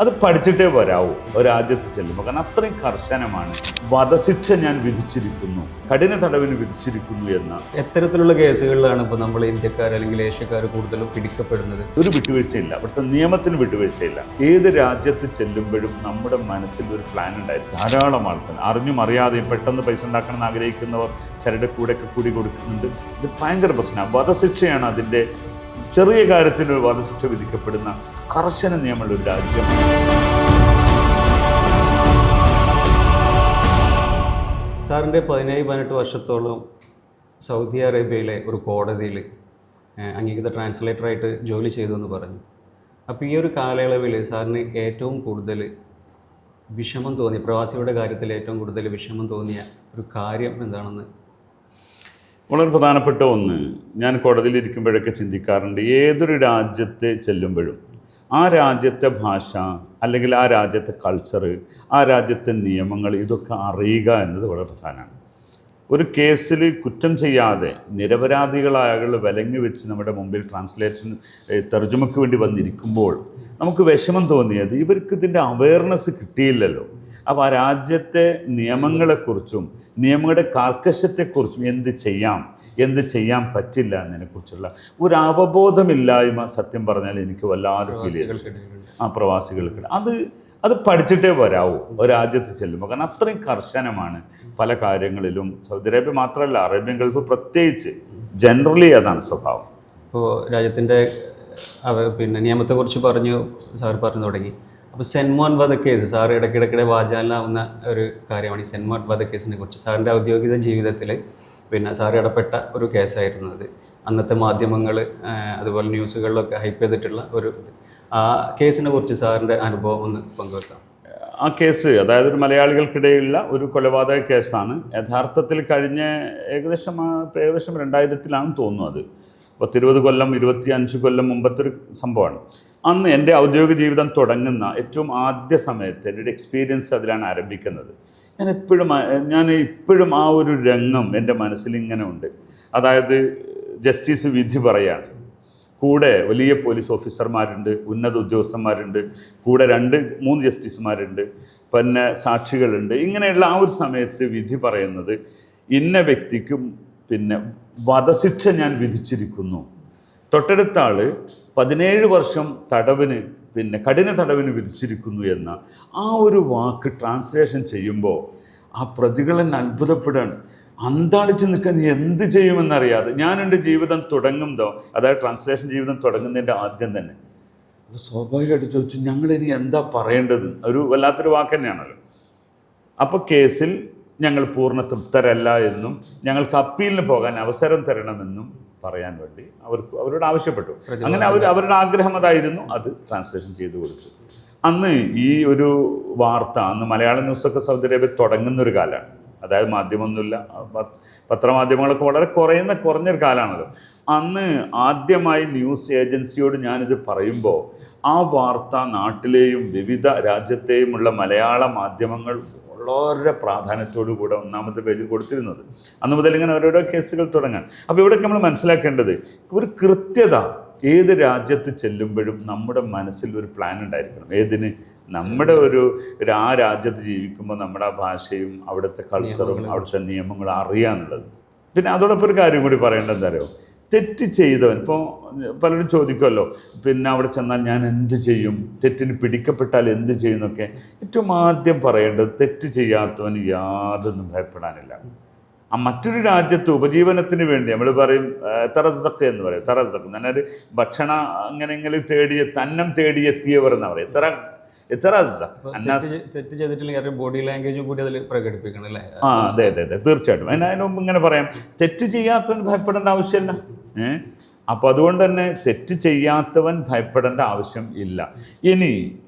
അത് പഠിച്ചിട്ടേ വരാവൂ. ഒരു രാജ്യത്ത് ചെല്ലുമ്പോൾ കാരണം അത്രയും കർശനമാണ്. വധശിക്ഷ ഞാൻ വിധിച്ചിരിക്കുന്നു. കഠിന തടവിന് വിധിച്ചിരിക്കുന്നു എന്ന. എത്തരത്തിലുള്ള കേസുകളിലാണ് ഇപ്പോൾ നമ്മൾ ഇന്ത്യക്കാർ അല്ലെങ്കിൽ ഏഷ്യക്കാർ കൂടുതലും പിടിക്കപ്പെടുന്നത്. ഒരു വിട്ടുവീഴ്ചയില്ല. ഇവിടുത്തെ നിയമത്തിന് വിട്ടുവീഴ്ചയില്ല. ഏത് രാജ്യത്ത് ചെല്ലുമ്പോഴും നമ്മുടെ മനസ്സിൽ ഒരു പ്ലാൻ ഉണ്ടായിരിക്കും ധാരാളം ആൾക്കാർ. അറിഞ്ഞും അറിയാതെയും പെട്ടെന്ന് പൈസ ഉണ്ടാക്കണം ആഗ്രഹിക്കുന്നവർ ചിലരുടെ കൂടെയൊക്കെ കൂടി കൊടുക്കുന്നുണ്ട്. ഇത് ഭയങ്കര പ്രശ്നമാണ്. വധശിക്ഷയാണ് അതിന്റെ ചെറിയ കാര്യത്തിന് വധശിക്ഷ വിധിക്കപ്പെടുന്ന കർശന നിയമമുള്ള ഒരു രാജ്യം. സാറിന്റെ പതിനേഴ് പതിനെട്ട് വർഷത്തോളം സൗദി അറേബ്യയിലെ ഒരു കോടതിയിൽ അംഗീകൃത ട്രാൻസ്ലേറ്ററായിട്ട് ജോലി ചെയ്തു എന്ന് പറഞ്ഞു. അപ്പോൾ ഈ ഒരു കാലയളവിൽ സാറിന് ഏറ്റവും കൂടുതൽ വിഷമം തോന്നിയ പ്രവാസികളുടെ കാര്യത്തിൽ ഏറ്റവും കൂടുതൽ വിഷമം തോന്നിയ ഒരു കാര്യം എന്താണെന്ന്? വളരെ പ്രധാനപ്പെട്ട ഒന്ന് ഞാൻ കോടതിയിൽ ഇരിക്കുമ്പോഴൊക്കെ ചിന്തിക്കാറുണ്ട് ഏതൊരു രാജ്യത്തെ ചെല്ലുമ്പോഴും ആ രാജ്യത്തെ ഭാഷ അല്ലെങ്കിൽ ആ രാജ്യത്തെ കൾച്ചർ ആ രാജ്യത്തെ നിയമങ്ങൾ ഇതൊക്കെ അറിയുക എന്നത് വളരെ പ്രധാനമാണ്. ഒരു കേസിൽ കുറ്റം ചെയ്യാതെ നിരപരാധികളായ ആളുകൾ വിലങ്ങി വെച്ച് നമ്മുടെ മുമ്പിൽ ട്രാൻസ്ലേഷൻ തർജമയ്ക്ക് വേണ്ടി വന്നിരിക്കുമ്പോൾ നമുക്ക് വിഷമം തോന്നിയത് ഇവർക്ക് ഇതിന്റെ അവയർനെസ് കിട്ടിയില്ലല്ലോ. അപ്പോൾ ആ രാജ്യത്തെ നിയമങ്ങളെക്കുറിച്ചും നിയമങ്ങളുടെ കാർക്കശത്തെക്കുറിച്ചും എന്ത് ചെയ്യാം? എന്ത് ചെയ്യാൻ പറ്റില്ല എന്നതിനെക്കുറിച്ചുള്ള ഒരു അവബോധമില്ലായ്മ സത്യം പറഞ്ഞാൽ എനിക്ക് വല്ലാതെ ഫീൽ ആ പ്രവാസികൾക്ക് അത് അത് പഠിച്ചിട്ടേ വരാവൂ. ഒരു രാജ്യത്ത് ചെല്ലുമ്പോൾ. കാരണം അത്രയും കർശനമാണ് പല കാര്യങ്ങളിലും. സൗദി അറേബ്യ മാത്രമല്ല അറേബ്യൻ ഗൾഫ് പ്രത്യേകിച്ച്. ജനറലി അതാണ് സ്വഭാവം. ഇപ്പോൾ രാജ്യത്തിന്റെ പിന്നെ നിയമത്തെക്കുറിച്ച് പറഞ്ഞു സാർ പറഞ്ഞു തുടങ്ങി. അപ്പോൾ സെൻമോൻ കേസ് സാർ ഇടയ്ക്കിടയ്ക്കിടെ വാചാലാവുന്ന ഒരു കാര്യമാണ് ഈ സെൻമോൻ വധക്കേസിനെ കുറിച്ച് സാറിന്റെ ഔദ്യോഗിക ജീവിതത്തിൽ പിന്നെ സാർ ഇടപെട്ട ഒരു കേസായിരുന്നു അത്. അന്നത്തെ മാധ്യമങ്ങൾ അതുപോലെ ന്യൂസുകളിലൊക്കെ ഹൈപ്പ് ചെയ്തിട്ടുള്ള ഒരു ആ കേസിനെ കുറിച്ച് സാറിന്റെ അനുഭവം ഒന്ന് പങ്കുവെക്കാം. ആ കേസ് അതായത് ഒരു മലയാളികൾക്കിടയിലുള്ള ഒരു കൊലപാതക കേസാണ്. യഥാർത്ഥത്തിൽ കഴിഞ്ഞ ഏകദേശം ഏകദേശം രണ്ടായിരത്തിലാണെന്ന് തോന്നുന്നു അത്. പത്തിരുപത് കൊല്ലം ഇരുപത്തി അഞ്ച് കൊല്ലം മുമ്പത്തെ ഒരു സംഭവമാണ്. അന്ന് എന്റെ ഔദ്യോഗിക ജീവിതം തുടങ്ങുന്ന ഏറ്റവും ആദ്യ സമയത്ത് എന്റെ ഒരു എക്സ്പീരിയൻസ് അതിലാണ് ആരംഭിക്കുന്നത്. ഞാൻ എപ്പോഴും ഞാൻ ഇപ്പോഴും ആ ഒരു രംഗം എന്റെ മനസ്സിൽ ഇങ്ങനെ ഉണ്ട് അതായത് ജസ്റ്റിസ് വിധി പറയാണ്. കൂടെ വലിയ പോലീസ് ഓഫീസർമാരുണ്ട് ഉന്നത ഉദ്യോഗസ്ഥന്മാരുണ്ട് കൂടെ രണ്ട് മൂന്ന് ജസ്റ്റിസുമാരുണ്ട് പിന്നെ സാക്ഷികളുണ്ട്. ഇങ്ങനെയുള്ള ആ ഒരു സമയത്ത് വിധി പറയുന്നത് ഇന്ന വ്യക്തിക്കും പിന്നെ വധശിക്ഷ ഞാൻ വിധിച്ചിരിക്കുന്നു. തൊട്ടടുത്ത ആൾ പതിനേഴ് വർഷം തടവിന് പിന്നെ കഠിന തടവിന് വിധിച്ചിരിക്കുന്നു എന്ന ആ ഒരു വാക്ക് ട്രാൻസ്ലേഷൻ ചെയ്യുമ്പോൾ ആ പ്രതികളെ അത്ഭുതപ്പെടാണ് അന്താളിച്ച് നിൽക്കാൻ എന്ത് ചെയ്യുമെന്നറിയാതെ ഞാൻ എന്റെ ജീവിതം തുടങ്ങുന്നതോ അതായത് ട്രാൻസ്ലേഷൻ ജീവിതം തുടങ്ങുന്നതിന്റെ ആദ്യം തന്നെ സ്വാഭാവികമായിട്ട് ചോദിച്ചു ഇനി എന്താ പറയേണ്ടത്? ഒരു വല്ലാത്തൊരു വാക്ക് തന്നെയാണല്ലോ. അപ്പോൾ കേസിൽ ഞങ്ങൾ പൂർണ തൃപ്തരല്ല എന്നും ഞങ്ങൾക്ക് അപ്പീലിന് പോകാൻ അവസരം തരണമെന്നും പറയാൻ വേണ്ടി അവർക്ക് അവരോട് ആവശ്യപ്പെട്ടു. അങ്ങനെ അവർ അവരുടെ ആഗ്രഹം അതായിരുന്നു അത് ട്രാൻസ്ലേഷൻ ചെയ്തു കൊടുത്തു. അന്ന് ഈ ഒരു വാർത്ത അന്ന് മലയാള ന്യൂസൊക്കെ സൗദി അറേബ്യ തുടങ്ങുന്ന ഒരു കാലമാണ്. അതായത് മാധ്യമമൊന്നുമില്ല പത്രമാധ്യമങ്ങളൊക്കെ വളരെ കുറയുന്ന കുറഞ്ഞൊരു കാലമാണല്ലോ അന്ന് ആദ്യമായി ന്യൂസ് ഏജൻസിയോട് ഞാനിത് പറയുമ്പോൾ ആ വാർത്ത നാട്ടിലെയും വിവിധ രാജ്യത്തെയുമുള്ള മലയാള മാധ്യമങ്ങൾ വളരെ പ്രാധാന്യത്തോടു കൂടെ ഒന്നാമത്തെ പേജിൽ കൊടുത്തിരുന്നത്. അന്ന് മുതൽ ഇങ്ങനെ ഓരോരോ കേസുകൾ തുടങ്ങാൻ. അപ്പോൾ ഇവിടെയൊക്കെ നമ്മൾ മനസ്സിലാക്കേണ്ടത് ഒരു കൃത്യത ഏത് രാജ്യത്ത് ചെല്ലുമ്പോഴും നമ്മുടെ മനസ്സിൽ ഒരു പ്ലാൻ ഉണ്ടായിരിക്കണം. ഏതിന്? നമ്മുടെ ഒരു ആ രാജ്യത്ത് ജീവിക്കുമ്പോൾ നമ്മുടെ ആ ഭാഷയും അവിടുത്തെ കൾച്ചറും അവിടുത്തെ നിയമങ്ങളും അറിയാന്നുള്ളത് പിന്നെ അതോടൊപ്പം ഒരു കാര്യം കൂടി പറയേണ്ടത് എന്താ തെറ്റ് ചെയ്തവൻ. ഇപ്പോൾ പലരും ചോദിക്കുമല്ലോ പിന്നെ അവിടെ ചെന്നാൽ ഞാൻ എന്ത് ചെയ്യും? തെറ്റിന് പിടിക്കപ്പെട്ടാൽ എന്ത് ചെയ്യുന്നൊക്കെ ഏറ്റവും ആദ്യം പറയേണ്ടത് തെറ്റ് ചെയ്യാത്തവന് യാതൊന്നും ഭയപ്പെടാനില്ല. ആ മറ്റൊരു രാജ്യത്ത് ഉപജീവനത്തിന് വേണ്ടി നമ്മൾ പറയും തറസക്ക് എന്ന് പറയും. തറസക്ക് എന്നാൽ ഭക്ഷണ അങ്ങനെങ്കിലും തേടിയ തന്നം തേടിയെത്തിയവർ എന്ന് പറയും. ഇത്ര തെറ്റ് ചെയ്തിട്ടില്ല ചെയ്തിട്ടില്ലെങ്കിൽ ബോഡി ലാംഗ്വേജും കൂടി അതിൽ പ്രകടിപ്പിക്കണം അല്ലേ? ആ അതെ അതെ അതെ. തീർച്ചയായിട്ടും. അതിന് അതിന് മുമ്പ് ഇങ്ങനെ പറയാം. തെറ്റ് ചെയ്യാത്തവന് ഭയപ്പെടേണ്ട ആവശ്യമില്ല. അപ്പോൾ അതുകൊണ്ട് തന്നെ തെറ്റ് ചെയ്യാത്തവൻ ഭയപ്പെടേണ്ട ആവശ്യം ഇല്ല. ഇനി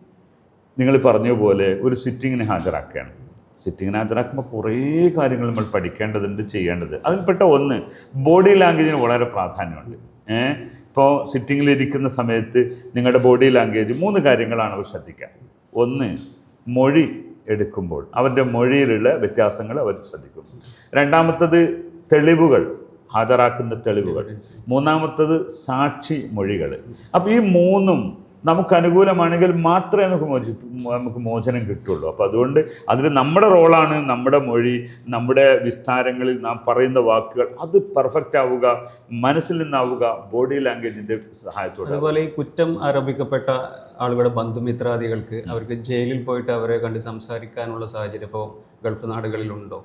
നിങ്ങൾ പറഞ്ഞ പോലെ ഒരു സിറ്റിങ്ങിന് ഹാജരാക്കുകയാണ്. സിറ്റിങ്ങിന് ഹാജരാക്കുമ്പോൾ കുറേ കാര്യങ്ങൾ നമ്മൾ പഠിക്കേണ്ടതുണ്ട് ചെയ്യേണ്ടത്. അതിൽപ്പെട്ട ഒന്ന് ബോഡി ലാംഗ്വേജിന് വളരെ പ്രാധാന്യമുണ്ട്. ഏഹ് ഇപ്പോൾ സിറ്റിങ്ങിലിരിക്കുന്ന സമയത്ത് നിങ്ങളുടെ ബോഡി ലാംഗ്വേജ് മൂന്ന് കാര്യങ്ങളാണ് ശ്രദ്ധിക്കുക. ഒന്ന് മൊഴി എടുക്കുമ്പോൾ അവരുടെ മൊഴിയിലുള്ള വ്യത്യാസങ്ങൾ അവർ ശ്രദ്ധിക്കും. രണ്ടാമത്തത് തെളിവുകൾ. ഹാജരാക്കുന്ന തെളിവുകൾ. മൂന്നാമത്തത് സാക്ഷി മൊഴികൾ. അപ്പോൾ ഈ മൂന്നും നമുക്ക് അനുകൂലമാണെങ്കിൽ മാത്രമേ നമുക്ക് മോചി നമുക്ക് മോചനം കിട്ടുള്ളൂ. അപ്പോൾ അതുകൊണ്ട് അതിൽ നമ്മുടെ റോളാണ് നമ്മുടെ മൊഴി നമ്മുടെ വിസ്താരങ്ങളിൽ നാം പറയുന്ന വാക്കുകൾ അത് പെർഫെക്റ്റ് ആവുക മനസ്സിൽ നിന്നാവുക ബോഡി ലാംഗ്വേജിന്റെ സഹായത്തോടെ. അതുപോലെ ഈ കുറ്റം ആരോപിക്കപ്പെട്ട ആളുകളുടെ ബന്ധുമിത്രാദികൾക്ക് അവർക്ക് ജയിലിൽ പോയിട്ട് അവരെ കണ്ട് സംസാരിക്കാനുള്ള സാഹചര്യം ഇപ്പോൾ ഗൾഫ് നാടുകളിലുണ്ടോ?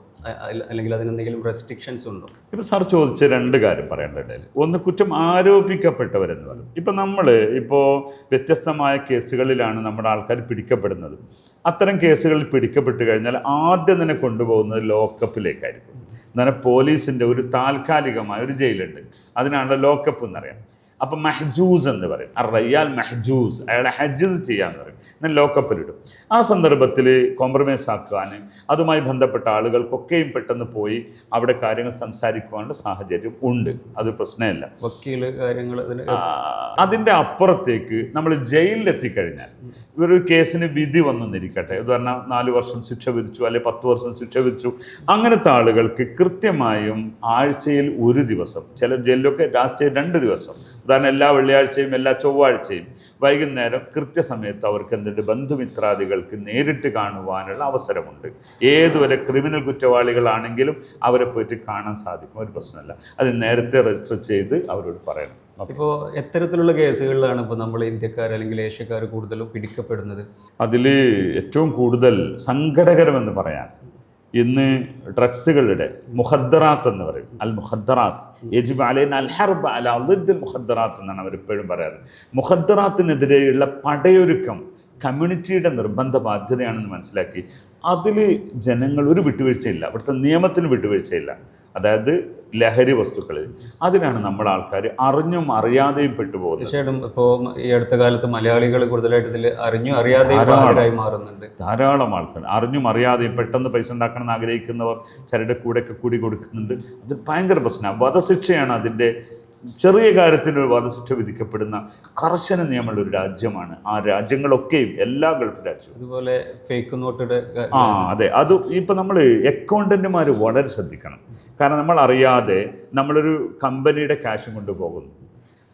അല്ലെങ്കിൽ അതിനെന്തെങ്കിലും റെസ്ട്രിക്ഷൻസ് ഉണ്ടോ? ഇപ്പം സാർ ചോദിച്ച രണ്ട് കാര്യം പറയേണ്ടതിൽ ഒന്ന് കുറ്റം ആരോപിക്കപ്പെട്ടവരെന്ന് പറയും. ഇപ്പം നമ്മൾ ഇപ്പോൾ വ്യത്യസ്തമായ കേസുകളിലാണ് നമ്മുടെ ആൾക്കാർ പിടിക്കപ്പെടുന്നത്. അത്തരം കേസുകളിൽ പിടിക്കപ്പെട്ട് കഴിഞ്ഞാൽ ആദ്യം തന്നെ കൊണ്ടുപോകുന്നത് ലോക്കപ്പിലേക്കായിരിക്കും. എന്നാൽ പോലീസിന്റെ ഒരു താൽക്കാലികമായ ഒരു ജയിലുണ്ട്. അതിനാണല്ലോ ലോക്കപ്പ് എന്നറിയാം അപ്പം മെഹജൂസ് എന്ന് പറയും. ആ റയ്യാൽ മെഹജൂസ്. അയാളെ ഹജ്ജസ് ചെയ്യാന്ന് പറയും. എന്നാൽ ലോക്കപ്പിലിടും ആ സന്ദർഭത്തിൽ കോംപ്രമൈസ് ആക്കാൻ അതുമായി ബന്ധപ്പെട്ട ആളുകൾക്കൊക്കെയും പെട്ടെന്ന് പോയി അവിടെ കാര്യങ്ങൾ സംസാരിക്കുവാനുള്ള സാഹചര്യം ഉണ്ട്. അത് പ്രശ്നമില്ല. വക്കീൽ കാര്യങ്ങൾ അതിന്റെ അപ്പുറത്തേക്ക് നമ്മൾ ജയിലിലെത്തിക്കഴിഞ്ഞാൽ ഒരു കേസിന് വിധി വന്നെന്നിരിക്കട്ടെ ഇത് പറഞ്ഞാൽ നാല് വർഷം ശിക്ഷ വിധിച്ചു അല്ലെങ്കിൽ പത്ത് വർഷം ശിക്ഷ വിധിച്ചു. അങ്ങനത്തെ ആളുകൾക്ക് കൃത്യമായും ആഴ്ചയിൽ ഒരു ദിവസം ചില ജയിലിലൊക്കെ ലാസ്റ്റ് രണ്ട് ദിവസം ഉദാഹരണം എല്ലാ വെള്ളിയാഴ്ചയും എല്ലാ ചൊവ്വാഴ്ചയും. വൈകുന്നേരം കൃത്യസമയത്ത് അവർക്ക് എന്തുണ്ട്? ബന്ധുമിത്രാദികൾക്ക് നേരിട്ട് കാണുവാനുള്ള അവസരമുണ്ട്. ഏതുവരെ ക്രിമിനൽ കുറ്റവാളികളാണെങ്കിലും അവരെ പോയിട്ട് കാണാൻ സാധിക്കും. ഒരു പ്രശ്നമല്ല. അത് നേരത്തെ രജിസ്റ്റർ ചെയ്ത് അവരോട് പറയണം. ഇപ്പോൾ എത്തരത്തിലുള്ള കേസുകളിലാണ് ഇപ്പോൾ നമ്മൾ ഇന്ത്യക്കാർ അല്ലെങ്കിൽ ഏഷ്യക്കാർ കൂടുതലും പിടിക്കപ്പെടുന്നത്? അതിൽ ഏറ്റവും കൂടുതൽ സങ്കടകരമെന്ന് പറയാൻ ഇന്ന് ഡ്രഗ്സുകളുടെ മുഖദ്ദറാത്ത് എന്ന് പറയും. അൽ മുഖദ്ദറാത്ത് യജിബ് അലൈൻ അൽ ഹർബ് അല അൽ മുഖദ്ദറാത്ത് എന്നാണ് അവർ എപ്പോഴും പറയാറ് മുഖദ്ദറാത്തിനെതിരെയുള്ള പടയൊരുക്കം കമ്മ്യൂണിറ്റിയുടെ നിർബന്ധ ബാധ്യതയാണെന്ന് മനസ്സിലാക്കി. അതിൽ ജനങ്ങൾ ഒരു വിട്ടുവീഴ്ചയില്ല. അവിടുത്തെ നിയമത്തിന് വിട്ടുവീഴ്ചയില്ല. അതായത് ലഹരി വസ്തുക്കളിൽ. അതിനാണ് നമ്മുടെ ആൾക്കാർ അറിഞ്ഞും അറിയാതെയും പെട്ടുപോകുന്നത്. തീർച്ചയായിട്ടും ഇപ്പോൾ ഈ അടുത്ത കാലത്ത് മലയാളികൾ കൂടുതലായിട്ട് ഇതിൽ അറിഞ്ഞും അറിയാതെ മാറുന്നുണ്ട്. ധാരാളം ആൾക്കാർ അറിഞ്ഞും അറിയാതെയും പെട്ടെന്ന് പൈസ ഉണ്ടാക്കണം എന്ന് ആഗ്രഹിക്കുന്നവർ ചിലരുടെ കൂടെയൊക്കെ കൂടി കൊടുക്കുന്നുണ്ട്. അത് ഭയങ്കര പ്രശ്നമാണ്. വധശിക്ഷയാണ് അതിന്റെ ചെറിയ കാര്യത്തിന് ഒരു വധശിക്ഷ വിധിക്കപ്പെടുന്ന കർശന നിയമമുള്ള ഒരു രാജ്യമാണ്. ആ രാജ്യങ്ങളൊക്കെയും എല്ലാ ഗൾഫ് രാജ്യവും. അതുപോലെ ഫേക്ക് നോട്ടുകൾ ആ അതെ. അത് ഇപ്പം നമ്മൾ അക്കൗണ്ടന്റുമാർ വളരെ ശ്രദ്ധിക്കണം. കാരണം നമ്മൾ അറിയാതെ നമ്മളൊരു കമ്പനിയുടെ ക്യാഷ് കൊണ്ടുപോകുന്നു.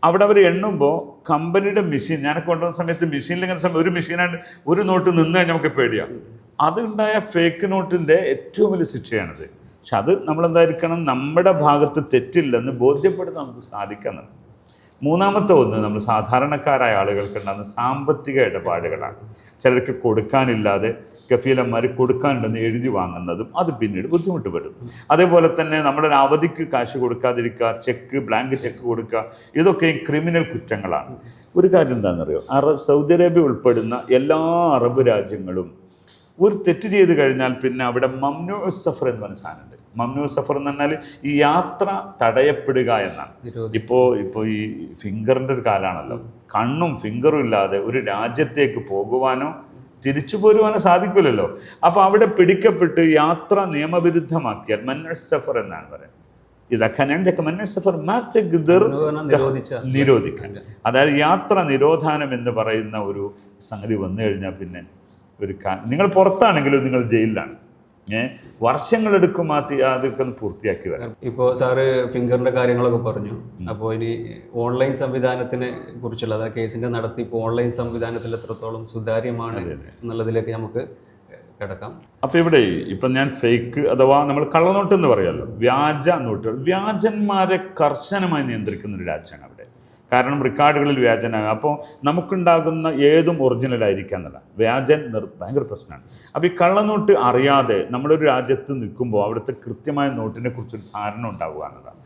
അവിടെ അവർ എണ്ണുമ്പോൾ കമ്പനിയുടെ മെഷീൻ ഞാനൊക്കെ കൊണ്ടുവന്ന സമയത്ത് മെഷീനിൽ ഇങ്ങനെ സമയം ഒരു മെഷീനായിട്ട് ഒരു നോട്ട് നിന്ന് കഴിഞ്ഞാൽ നമുക്ക് പേടിയാണ് അതുണ്ടായ ഫേക്ക് നോട്ടിന്റെ ഏറ്റവും വലിയ ശിക്ഷയാണത്. പക്ഷെ അത് നമ്മളെന്തായിരിക്കണം? നമ്മുടെ ഭാഗത്ത് തെറ്റില്ലെന്ന് ബോധ്യപ്പെടുത്താൻ നമുക്ക് സാധിക്കണം. മൂന്നാമത്തെ ഒന്ന് നമ്മൾ സാധാരണക്കാരായ ആളുകൾക്ക് ഉണ്ടാകുന്ന സാമ്പത്തിക ഇടപാടുകളാണ്. ചിലർക്ക് കൊടുക്കാനില്ലാതെ കഫീലന്മാർ കൊടുക്കാനുണ്ടെന്ന് എഴുതി വാങ്ങുന്നതും അത് പിന്നീട് ബുദ്ധിമുട്ട് വരും അതേപോലെ തന്നെ നമ്മുടെ അവധിക്ക് കാശ് കൊടുക്കാതിരിക്കുക ചെക്ക് ബ്ലാങ്ക് ചെക്ക് കൊടുക്കുക ഇതൊക്കെയും ക്രിമിനൽ കുറ്റങ്ങളാണ്. ഒരു കാര്യം എന്താണെന്നറിയോ? അറബ് സൗദി അറേബ്യ ഉൾപ്പെടുന്ന എല്ലാ അറബ് രാജ്യങ്ങളും ഒരു തെറ്റ് ചെയ്ത് കഴിഞ്ഞാൽ പിന്നെ അവിടെ മംനു സഫർ എന്ന് പറഞ്ഞ സാധനമുണ്ട് മംനു സഫർ എന്ന് പറഞ്ഞാൽ ഈ യാത്ര തടയപ്പെടുക എന്നാണ്. ഇപ്പോൾ ഇപ്പോൾ ഈ ഫിംഗറിന്റെ ഒരു കാലാണല്ലോ കണ്ണും ഫിംഗറും ഇല്ലാതെ ഒരു രാജ്യത്തേക്ക് പോകുവാനോ തിരിച്ചു പോരുവാനോ സാധിക്കില്ലല്ലോ അപ്പോൾ അവിടെ പിടിക്കപ്പെട്ട് യാത്ര നിയമവിരുദ്ധമാക്കിയാൽ മന്നസ് സഫർ എന്നാണ് പറയുന്നത്. നിരോധിക്കാൻ. അതായത് യാത്ര നിരോധാനം എന്ന് പറയുന്ന ഒരു സംഗതി വന്നു കഴിഞ്ഞാൽ പിന്നെ ഒരു നിങ്ങൾ പുറത്താണെങ്കിലും നിങ്ങൾ ജയിലിലാണ്. ഏഹ് വർഷങ്ങളെടുക്കും ആ അതൊക്കെ ഒന്ന് പൂർത്തിയാക്കി വരാം ഇപ്പോൾ സാറ് ഫിംഗറിന്റെ കാര്യങ്ങളൊക്കെ പറഞ്ഞു. അപ്പോൾ ഇനി ഓൺലൈൻ സംവിധാനത്തിനെ കുറിച്ചുള്ള അതായത് കേസിന്റെ നടത്തി ഇപ്പോൾ ഓൺലൈൻ സംവിധാനത്തിൽ എത്രത്തോളം സുതാര്യമാണ് എന്നുള്ളതിലേക്ക് നമുക്ക് കിടക്കാം. അപ്പോൾ ഇവിടെ ഇപ്പം ഞാൻ ഫേക്ക് അഥവാ നമ്മൾ കള്ളനോട്ട് എന്ന് പറയാമല്ലോ വ്യാജ നോട്ടുകൾ വ്യാജന്മാരെ കർശനമായി നിയന്ത്രിക്കുന്ന ഒരു രാജ്യമാണ് കാരണം റെക്കോർഡുകളിൽ വ്യാജനാകും അപ്പോൾ നമുക്കുണ്ടാകുന്ന ഏതും ഒറിജിനൽ ആയിരിക്കാം എന്നല്ല. വ്യാജൻ നിർ ഭയങ്കര പ്രശ്നമാണ്. അപ്പോൾ ഈ കള്ളനോട്ട് അറിയാതെ നമ്മളൊരു രാജ്യത്ത് നിൽക്കുമ്പോൾ അവിടുത്തെ കൃത്യമായ നോട്ടിനെ കുറിച്ചൊരു ധാരണ ഉണ്ടാവുക എന്നതാണ്.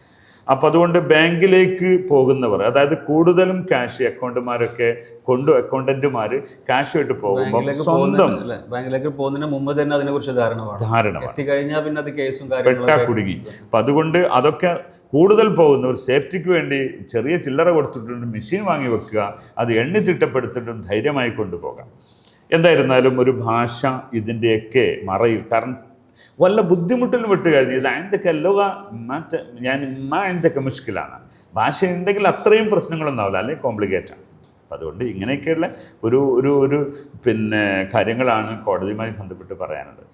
അപ്പോൾ അതുകൊണ്ട് ബാങ്കിലേക്ക് പോകുന്നവർ അതായത് കൂടുതലും ക്യാഷ് അക്കൗണ്ടുമാരൊക്കെ കൊണ്ടു അക്കൗണ്ടന്റുമാർ ക്യാഷ് ആയിട്ട് പോകുമ്പോൾ സ്വന്തം? ബാങ്കിലേക്ക് പോകുന്നതിന് മുമ്പ് തന്നെ അതിനെക്കുറിച്ച് ധാരണ ധാരണ എത്തിക്കഴിഞ്ഞാൽ പിന്നെ അത് കേസും പെട്ടാ കുടുങ്ങി. അപ്പം അതുകൊണ്ട് അതൊക്കെ കൂടുതൽ പോകുന്ന ഒരു സേഫ്റ്റിക്ക് വേണ്ടി ചെറിയ ചില്ലറ കൊടുത്തിട്ടുണ്ട് മെഷീൻ വാങ്ങി വെക്കുക അത് എണ്ണി തിട്ടപ്പെടുത്തിട്ടും ധൈര്യമായി കൊണ്ടുപോകാം. എന്തായിരുന്നാലും ഒരു ഭാഷ ഇതിന്റെയൊക്കെ മറയിൽ കാരണം വല്ല ബുദ്ധിമുട്ടിലും വിട്ട് കഴിഞ്ഞു. ഇത് എന്തൊക്കെ അല്ലോക മാറ്റ ഞാൻ ഇമ്മ എന്തൊക്കെ മുഷ്കിലാണ്. ഭാഷ ഉണ്ടെങ്കിൽ അത്രയും പ്രശ്നങ്ങളൊന്നും ആവില്ല അല്ലെങ്കിൽ കോംപ്ലിക്കേറ്റ്. ആണ് അപ്പം അതുകൊണ്ട് ഇങ്ങനെയൊക്കെയുള്ള ഒരു ഒരു ഒരു പിന്നെ കാര്യങ്ങളാണ് കോടതിയുമായി ബന്ധപ്പെട്ട് പറയാനുള്ളത്.